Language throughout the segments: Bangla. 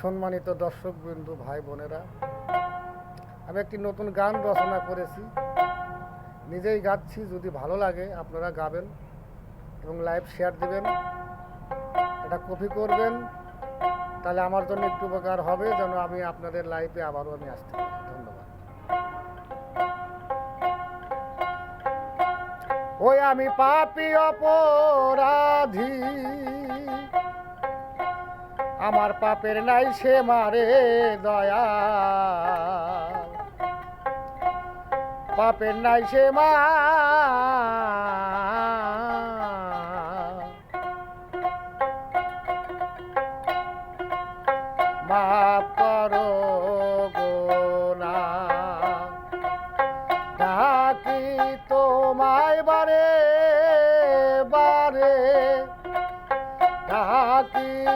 সম্মানিত দর্শক বিন্দু ভাই বোনেরা, আমি একটি নতুন গান রচনা করেছি। নিজেই গাচ্ছি, যদি ভালো লাগে আপনারা গাবেন এবং লাইভ শেয়ার দেবেন। এটা কপি করবেন, তাহলে আমার জন্য একটু উপকার হবে, যেন আমি আপনাদের লাইভে আবারও আমি আসতে পারি। ধন্যবাদ। ওই আমি পাপি অপরাধী আমার পাপের নাই সে মারে দয়া। পাপের নাই সে মা। বারে। ডাকি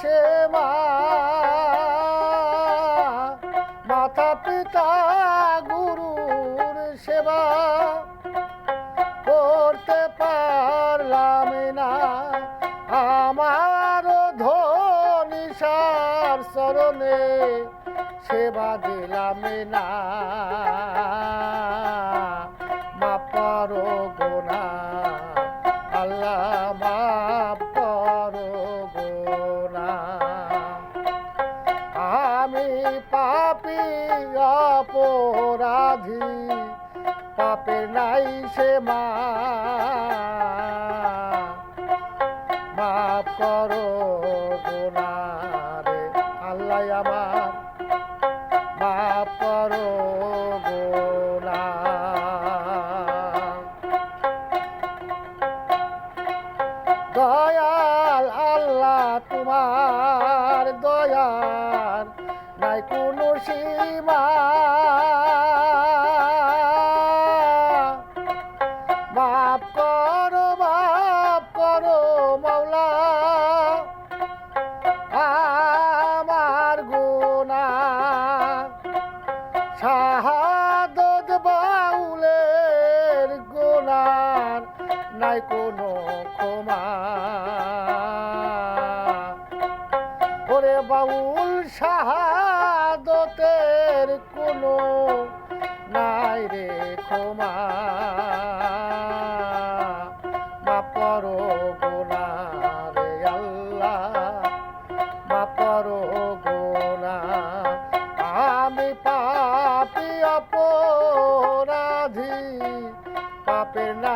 সে মা। মাতা পিতা গুরুর সেবা করতে পারলাম না। আমার ধনিসার চরণে সেবা দিলাম না। পাপি অপরাধী, পাপের নাই সে মা। মাফ করো গোনারে, আল্লাহ আমার। মাফ করো দয়াল আল্লাহ, তোমার নাই কোনো সীমা। মাফ করো মাফ করো মাওলা আমার গুনা শাহাদত বাউলের গুনার নাই কোনো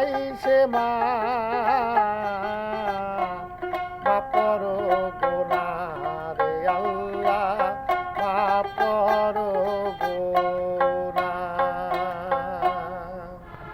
পাপের মা।